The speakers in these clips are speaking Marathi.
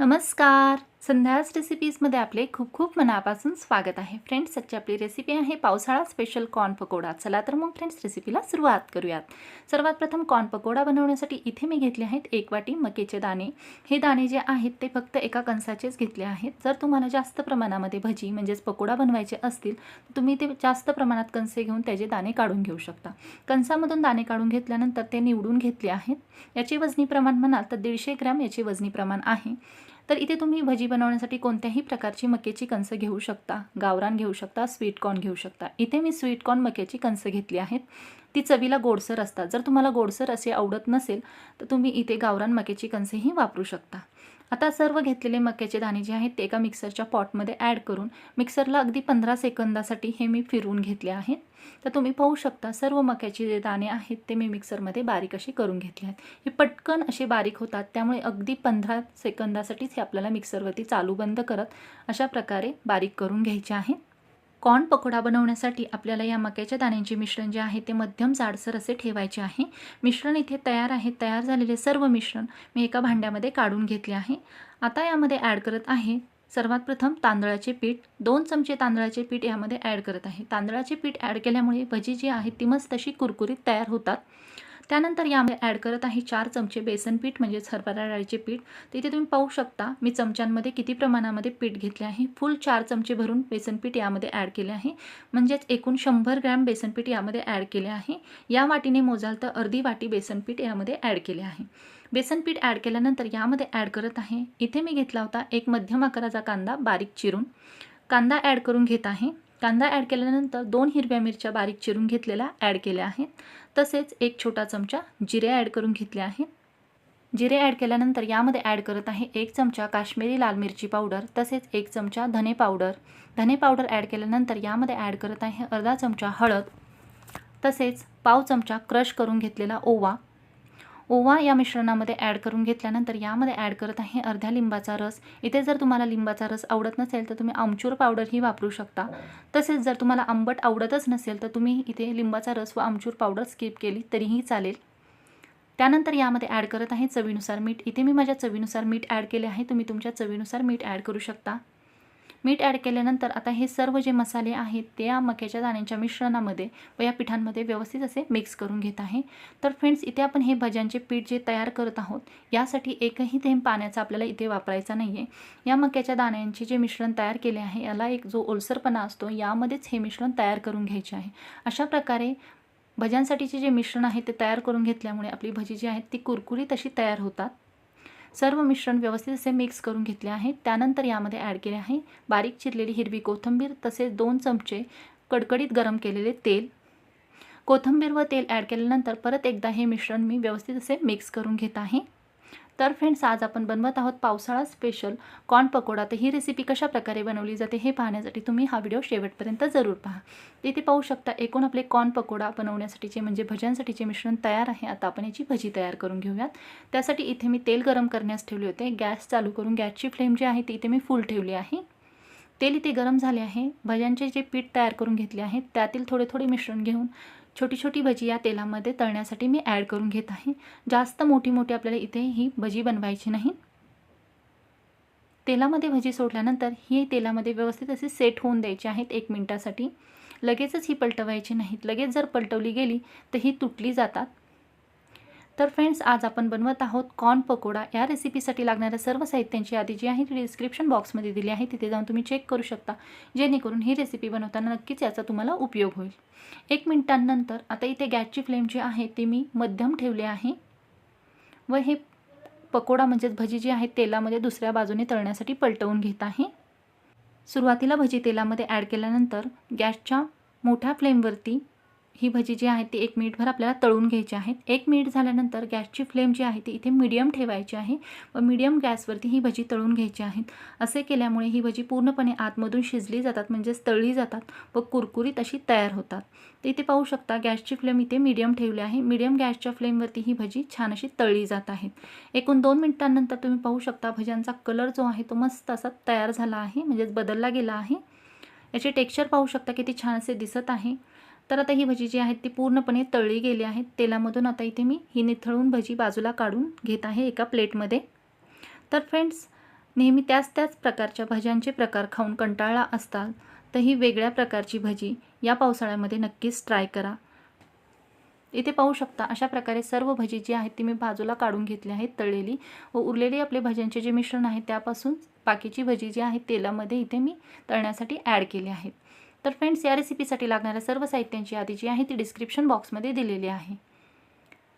नमस्कार. संध्याच रेसिपीजमध्ये आपले खूप खूप मनापासून स्वागत आहे. फ्रेंड्स आजची आपली रेसिपी आहे पावसाळा स्पेशल कॉर्न पकोडा. चला तर मग फ्रेंड्स रेसिपीला सुरुवात करूयात. सर्वात प्रथम कॉर्न पकोडा बनवण्यासाठी इथे मी घेतले आहेत एक वाटी मकेचे दाणे. हे दाणे जे आहेत ते फक्त एका कणसाचेच घेतले आहेत. जर तुम्हाला जास्त प्रमाणामध्ये भजी म्हणजेच पकोडा बनवायचे असतील तर तुम्ही ते जास्त प्रमाणात कणसे घेऊन त्याचे दाणे काढून घेऊ शकता. कणसामधून दाणे काढून घेतल्यानंतर ते निवडून घेतले आहेत. याचे वजनी प्रमाण म्हणाल तर दीडशे ग्रॅम याचे वजनी प्रमाण आहे. तर इथे तुम्ही भजी बनवण्यासाठी कोणत्याही प्रकारची मक्याची कणसं घेऊ शकता. गावरान घेऊ शकता स्वीटकॉर्न घेऊ शकता. इथे मी स्वीटकॉर्न मक्याची कणसं घेतली आहेत. ती चवीला गोडसर असतात. जर तुम्हाला गोडसर असे आवडत नसेल तर तुम्ही इथे गावरान मक्याची कणसेही वापरू शकता. आता सर्व घेतलेले मक्याचे दाणे जे आहेत ते एका मिक्सरच्या पॉटमध्ये ॲड करून मिक्सरला अगदी पंधरा सेकंदासाठी हे मी फिरवून घेतले आहेत तर तुम्ही पाहू शकता सर्व मक्याचे जे दाणे आहेत ते मी मिक्सरमध्ये बारीक असे करून घेतले आहेत. हे पटकन असे बारीक होतात त्यामुळे अगदी पंधरा सेकंदासाठीच हे आपल्याला मिक्सरवरती चालू बंद करत अशा प्रकारे बारीक करून घ्यायचे आहे. कॉर्न पकोडा बनवण्यासाठी आपल्याला या मक्याच्या दाण्यांचे मिश्रण जे आहे ते मध्यम जाडसर असे ठेवायचे आहे. मिश्रण इथे तयार आहे. तयार झालेले सर्व मिश्रण मी एका भांड्यामध्ये काढून घेतले आहे. आता यामध्ये ॲड करत आहे सर्वात प्रथम तांदळाचे पीठ. दोन चमचे तांदळाचे पीठ यामध्ये ॲड करत आहे. तांदळाचे पीठ ॲड केल्यामुळे भजी जी आहे ती मस्त अशी कुरकुरीत तयार होतात. त्यानंतर यामध्ये ॲड करत आहे चार चमचे बेसन पीठ म्हणजेच हरभरा डाळीचे पीठ. तिथे तुम्ही पाहू शकता मी चमच्यांमध्ये किती प्रमाणामध्ये पीठ घेतले आहे. फुल चार चमचे भरून बेसन पीठ यामध्ये ॲड केले आहे. म्हणजेच एकूण शंभर ग्रॅम बेसन पीठ यामध्ये ॲड केले आहे. या वाटीने मोजाल तर अर्धी वाटी बेसन पीठ यामध्ये ॲड केले आहे. बेसन पीठ ॲड केल्यानंतर यामध्ये ॲड करत आहे. इथे मी घेतला होता एक मध्यम आकाराचा कांदा बारीक चिरून. कांदा ॲड करून घेत आहे. कांदा ॲड केल्यानंतर दोन हिरव्या मिरच्या बारीक चिरून घेतलेल्या ॲड केल्या आहेत. तसेच एक छोटा चमचा जिरे ॲड करून घेतले आहेत. जिरे ॲड केल्यानंतर यामध्ये ॲड करत आहे एक चमचा काश्मीरी लाल मिरची पावडर तसेच एक चमचा धने पावडर. धने पावडर ॲड केल्यानंतर यामध्ये ॲड करत आहे अर्धा चमचा हळद तसेच पाव चमचा क्रश करून घेतलेला ओवा ओवा या मिश्रणामध्ये ॲड करून घेतल्यानंतर यामध्ये ॲड करत आहे अर्ध्या लिंबाचा रस. इथे जर तुम्हाला लिंबाचा रस आवडत नसेल तर तुम्ही आमचूर पावडरही वापरू शकता. तसेच जर तुम्हाला आंबट आवडतच नसेल तर तुम्ही इथे लिंबाचा रस व आमचूर पावडर स्किप केली तरीही चालेल. त्यानंतर यामध्ये ॲड करत आहे चवीनुसार मीठ. इथे मी माझ्या चवीनुसार मीठ ॲड केले आहे. तुम्ही तुमच्या चवीनुसार मीठ ॲड करू शकता. मीठ ॲड केल्यानंतर आता हे सर्व जे मसाले आहेत ते या मक्याच्या दाण्यांच्या मिश्रणामध्ये व या पिठांमध्ये व्यवस्थित असे मिक्स करून घेत आहे. तर फ्रेंड्स इथे आपण हे भज्यांचे पीठ जे तयार करत आहोत यासाठी एकही थेंब पाण्याचा आपल्याला इथे वापरायचा नाही आहे या मक्याच्या दाण्यांचे जे मिश्रण तयार केले आहे याला एक जो ओलसरपणा असतो यामध्येच हे मिश्रण तयार करून घ्यायचे आहे. अशा प्रकारे भज्यांसाठीचे जे मिश्रण आहे ते तयार करून घेतल्यामुळे आपली भजी जी आहेत ती कुरकुरीत अशी तयार होतात. सर्व मिश्रण व्यवस्थित असे मिक्स करून घेतले आहे त्यानंतर यामध्ये ॲड केले आहे बारीक चिरलेली हिरवी कोथिंबीर तसेच दोन चमचे कडकडीत गरम केलेले तेल. कोथिंबीर व तेल ॲड केल्यानंतर परत एकदा हे मिश्रण मी व्यवस्थित असे मिक्स करून घेत आहे. तर फ्रेंड्स आज आपण बनवत आहोत पावसाळा स्पेशल कॉर्न पकोडा. तर ही रेसिपी कशा प्रकारे बनवली जाते हे पाहण्यासाठी तुम्ही हा व्हिडिओ शेवटपर्यंत जरूर पहा. तिथे पाहू शकता एकूण आपले कॉर्न पकोडा बनवण्यासाठीचे म्हणजे भज्यांसाठीचे मिश्रण तयार आहे. आता आपण याची भजी तयार करून घेऊयात. त्यासाठी इथे मी तेल गरम करण्यास ठेवले होते. गॅस चालू करून गॅसची फ्लेम जी आहे ती इथे मी फुल ठेवली आहे. तेल इथे गरम झाले आहे. भज्यांचे जे पीठ तयार करून घेतले आहे त्यातील थोडे थोडे मिश्रण घेऊन छोटी छोटी भजी या तेलामध्ये तळण्यासाठी मी ॲड करून घेत आहे. जास्त मोठी मोठी आपल्याला इथे ही भजी बनवायची नाही. तेलामध्ये भजी सोडल्यानंतर ही तेलामध्ये व्यवस्थित असे सेट होऊन द्यायची आहेत एक मिनटासाठी. लगेचच ही पलटवायची नाहीत. लगेच जर पलटवली गेली तर ही तुटली जातात. तर फ्रेंड्स आज आपण बनवत आहोत कॉर्न पकोडा. या रेसिपीसाठी लागणाऱ्या सर्व साहित्यांची यादी जी आहे ती डिस्क्रिप्शन बॉक्समध्ये दिली आहे. तिथे जाऊन तुम्ही चेक करू शकता. जेणेकरून ही रेसिपी बनवताना नक्कीच याचा तुम्हाला उपयोग होईल. एक मिनिटांनंतर आता इथे गॅसची फ्लेम जी आहे ती मी मध्यम ठेवली आहे. व हे पकोडा म्हणजेच भजी जी आहे तेलामध्ये दुसऱ्या बाजूने तळण्यासाठी पलटवून घेत आहे. सुरुवातीला भजी तेलामध्ये ॲड केल्यानंतर गॅसच्या मोठ्या फ्लेमवरती ही भजी जी आहे ती एक मिनिटभर आपल्याला तळून घ्यायची आहेत एक मिनिट झाल्यानंतर गॅसची फ्लेम जी आहे ती इथे मीडियम ठेवायची आहे. व मीडियम गॅसवरती ही भजी तळून घ्यायची आहेत असे केल्यामुळे ही भजी पूर्णपणे आतमधून शिजली जातात म्हणजेच तळली जातात व कुरकुरीत अशी तयार होतात. तर इथे पाहू शकता गॅसची फ्लेम इथे मीडियम ठेवली आहे. मीडियम गॅसच्या फ्लेमवरती ही भजी छान अशी तळली जात आहेत एकूण दोन मिनिटांनंतर तुम्ही पाहू शकता भज्यांचा कलर जो आहे तो मस्त असा तयार झाला आहे म्हणजेच बदलला गेला आहे. याचे टेक्स्चर पाहू शकता किती छान असे दिसत आहे. तर आता ही भजी जी आहेत ती पूर्णपणे तळली गेली आहे तेलामधून आता इथे मी ही निथळून भजी बाजूला काढून घेत आहे एका प्लेटमध्ये. तर फ्रेंड्स नेहमी त्याच त्याच प्रकारच्या भज्यांचे प्रकार खाऊन कंटाळला असताल तर ही वेगळ्या प्रकारची भजी या पावसाळ्यामध्ये नक्कीच ट्राय करा. इथे पाहू शकता अशा प्रकारे सर्व भजी जी आहेत ती मी बाजूला काढून घेतली आहेत तळलेली व उरलेली आपले भज्यांचे जे मिश्रण आहे त्यापासून बाकीची भजी जी आहे तेलामध्ये इथे मी तळण्यासाठी ॲड केली आहेत. तर फ्रेंड्स या रेसिपीसाठी लागणाऱ्या सर्व साहित्यांची यादी जी आहे ती डिस्क्रिप्शन बॉक्समध्ये दिलेली आहे.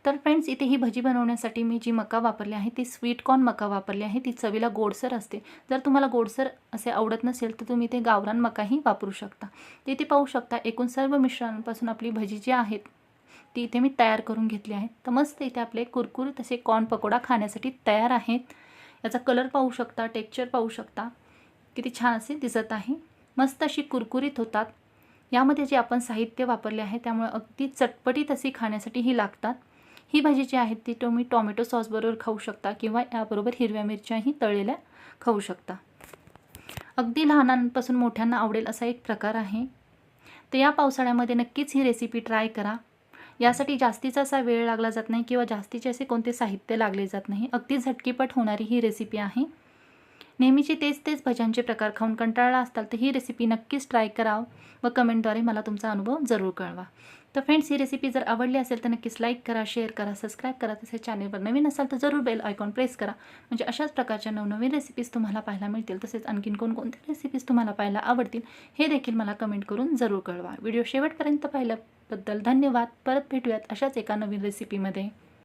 तर फ्रेंड्स इथे ही भजी बनवण्यासाठी मी जी मका वापरली आहे ती स्वीट कॉर्न मका वापरली आहे. ती चवीला गोडसर असते. जर तुम्हाला गोडसर असे आवडत नसेल तर तुम्ही ते गावरान मकाही वापरू शकता. तिथे इथे पाहू शकता एकूण सर्व मिश्रणांपासून आपली भजी जी आहेत ती इथे मी तयार करून घेतली आहे. तर मस्त इथे आपले कुरकुरीत असे कॉर्न पकोडा खाण्यासाठी तयार आहेत. याचा कलर पाहू शकता टेक्स्चर पाहू शकता. किती छान असे दिसत आहे. मस्त अशी कुरकुरीत होतात. यामध्ये जे आपण साहित्य वापरले आहे त्यामुळे अगदी चटपटीत अशी खाण्यासाठी ही लागतात. ही भाजी जी आहे ती तुम्ही टॉमॅटो सॉसबरोबर खाऊ शकता किंवा याबरोबर हिरव्या मिरच्याही तळलेल्या खाऊ शकता. अगदी लहानांपासून मोठ्यांना आवडेल असा एक प्रकार आहे. तर या पावसाळ्यामध्ये नक्कीच ही रेसिपी ट्राय करा. यासाठी जास्तीचा असा वेळ लागला जात नाही किंवा जास्तीचे असे कोणते साहित्य लागले जात नाही. अगदी झटकीपट होणारी ही रेसिपी आहे. नेहमीचे तेच तेच भज्यांचे प्रकार खाऊन कंटाळला असताल तर ही रेसिपी नक्कीच ट्राय करा व कमेंटद्वारे मला तुमचा अनुभव जरूर कळवा. तर फ्रेंड्स ही रेसिपी जर आवडली असेल तर नक्कीच लाईक करा शेअर करा सबस्क्राईब करा. तसेच चॅनलवर नवीन असाल तर जरूर बेल आयकॉन प्रेस करा. म्हणजे अशाच प्रकारच्या नवनवीन रेसिपीज तुम्हाला पाहायला मिळतील. तसेच आणखीन कोणकोणत्या रेसिपीज तुम्हाला पाहायला आवडतील हे देखील मला कमेंट करून जरूर कळवा. व्हिडिओ शेवटपर्यंत पाहिल्याबद्दल धन्यवाद. परत भेटूयात अशाच एका नवीन रेसिपीमध्ये